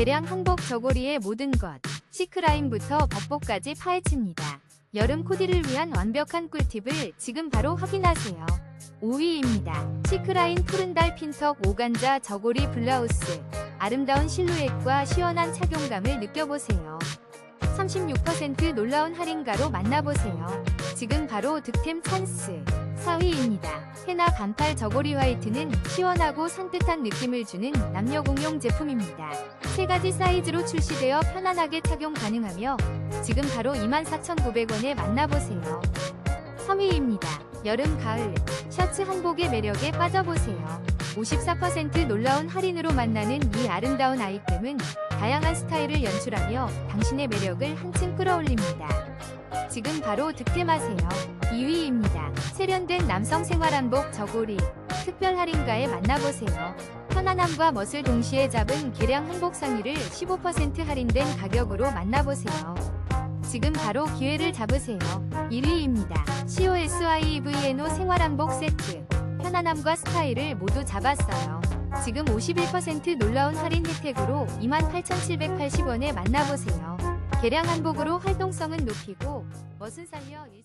개량 한복 저고리의 모든 것. 시크라인부터 법복까지 파헤칩니다. 여름 코디를 위한 완벽한 꿀팁을 지금 바로 확인하세요. 5위입니다. 시크라인 푸른달 핀턱 오간자 저고리 블라우스. 아름다운 실루엣과 시원한 착용감을 느껴보세요. 36% 놀라운 할인가로 만나보세요. 지금 바로 득템 찬스. 4위입니다. 헤나 반팔 저고리 화이트는 시원하고 산뜻한 느낌을 주는 남녀 공용 제품입니다. 세 가지 사이즈로 출시되어 편안하게 착용 가능하며 지금 바로 24,900원에 만나보세요. 3위입니다. 여름 가을 셔츠 한복의 매력에 빠져보세요. 54% 놀라운 할인으로 만나는 이 아름다운 아이템은 다양한 스타일을 연출하며 당신의 매력을 한층 끌어올립니다. 지금 바로 득템하세요. 2위입니다. 세련된 남성 생활한복 저고리 특별 할인가에 만나보세요. 편안함과 멋을 동시에 잡은 개량 한복 상의를 15% 할인된 가격으로 만나보세요. 지금 바로 기회를 잡으세요. 1위입니다. COSIVNO 생활한복 세트. 편안함과 스타일을 모두 잡았어요. 지금 51% 놀라운 할인 혜택으로 28,780원에 만나보세요. 개량 한복으로 활동성은 높이고 멋은 살려 일